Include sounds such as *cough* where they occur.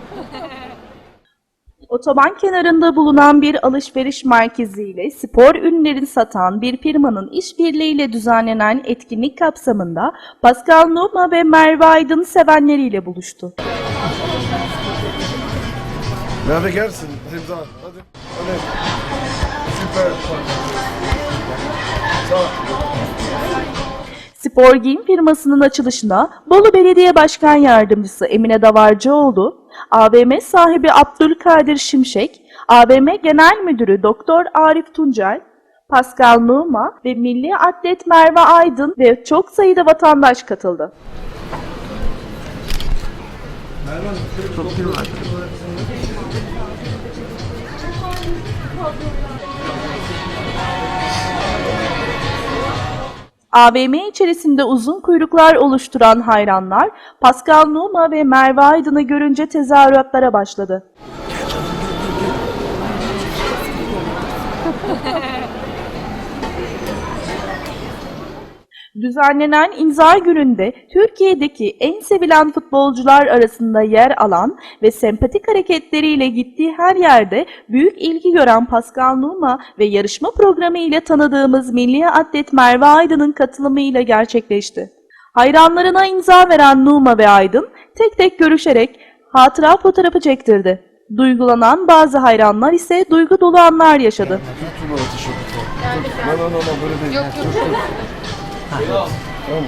*laughs* Otoban kenarında bulunan bir alışveriş merkeziyle spor ürünlerini satan bir firmanın işbirliğiyle düzenlenen etkinlik kapsamında Pascal Numa ve Merve Aydın sevenleriyle buluştu. Merve gelsin. İmza. Hadi. Hadi. Süper. Sağ. Spor giyim firmasının açılışına Bolu Belediye Başkan Yardımcısı Emine Davarcıoğlu, AVM sahibi Abdülkadir Şimşek, AVM Genel Müdürü Doktor Arif Tuncel, Pascal Numa ve Milli Atlet Merve Aydın ve çok sayıda vatandaş katıldı. AVM içerisinde uzun kuyruklar oluşturan hayranlar Pascal Numa ve Merve Aydın'ı görünce tezahüratlara başladı. Düzenlenen imza gününde Türkiye'deki en sevilen futbolcular arasında yer alan ve sempatik hareketleriyle gittiği her yerde büyük ilgi gören Pascal Numa ve yarışma programı ile tanıdığımız milli atlet Merve Aydın'ın katılımıyla gerçekleşti. Hayranlarına imza veren Numa ve Aydın tek tek görüşerek hatıra fotoğrafı çektirdi. Duygulanan bazı hayranlar ise duygu dolu anlar yaşadı. Türk numara tişörtü. No no no no böyle değil. Yok yok. *laughs* 啊！嗯。